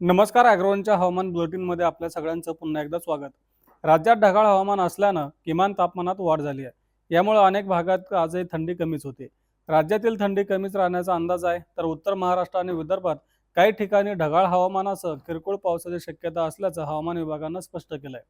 नमस्कार अॅग्रोनच्या हवामान बुलेटिनमध्ये आपल्या सगळ्यांचं पुन्हा एकदा स्वागत. राज्यात ढगाळ हवामान असल्यानं किमान तापमानात वाढ झाली आहे. यामुळे अनेक भागात आजही थंडी कमीच होती. राज्यातील थंडी कमीच राहण्याचा अंदाज आहे. तर उत्तर महाराष्ट्र आणि विदर्भात काही ठिकाणी ढगाळ हवामानासह किरकोळ पावसाची शक्यता असल्याचं हवामान विभागानं स्पष्ट केलंय.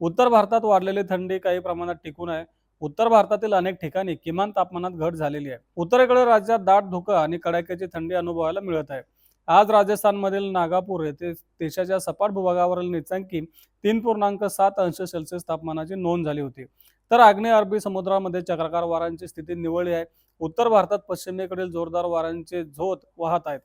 उत्तर भारतात वाढलेली थंडी काही प्रमाणात टिकून आहे. उत्तर भारतातील अनेक ठिकाणी किमान तापमानात घट झालेली आहे. उत्तरेकडे राज्यात दाट धुकं आणि कडाक्याची थंडी अनुभवायला मिळत आहे. आज राजस्थानमधील नागापूर येथे देशाच्या सपाट भूभागावरील निचांकी तीन पूर्णांक सात अंश सेल्सिअस तापमानाची नोंद झाली होती. तर आग्नेय अरबी समुद्रामध्ये चक्राकार वाऱ्यांची स्थिती निवळली आहे. उत्तर भारतात पश्चिमेकडील जोरदार वाऱ्यांचे झोत वाहत आहेत.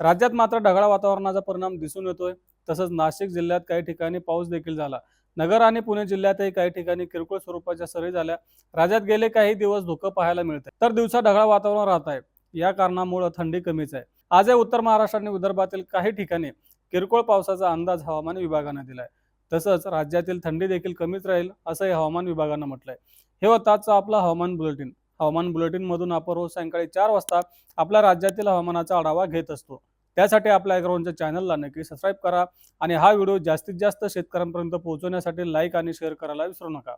राज्यात मात्र ढगाळ वातावरणाचा परिणाम दिसून येतोय. तसंच नाशिक जिल्ह्यात काही ठिकाणी पाऊस देखील झाला. नगर आणि पुणे जिल्ह्यातही काही ठिकाणी किरकोळ स्वरूपाच्या सरी झाल्या. राज्यात गेले काही दिवस धुकं पाहायला मिळते तर दिवसा ढगाळ वातावरण राहत आहे. या कारणामुळे थंडी कमीच आहे. आजही उत्तर महाराष्ट्र आणि विदर्भातील काही ठिकाणी किरकोळ पावसाचा अंदाज हवामान विभागानं दिलाय. तसंच राज्यातील थंडी देखील कमीच राहील असंही हवामान विभागानं म्हटलंय. हे होता आजचा आपला हवामान बुलेटिन. हवामान बुलेटिन मधून आपण रोज सायंकाळी चार वाजता आपल्या राज्यातील हवामानाचा आढावा घेत असतो. त्यासाठी आपल्या अॅग्रोवनच्या चॅनलला नक्की सबस्क्राईब करा आणि हा व्हिडिओ जास्तीत जास्त शेतकऱ्यांपर्यंत पोहोचवण्यासाठी लाईक आणि शेअर करायला विसरू नका.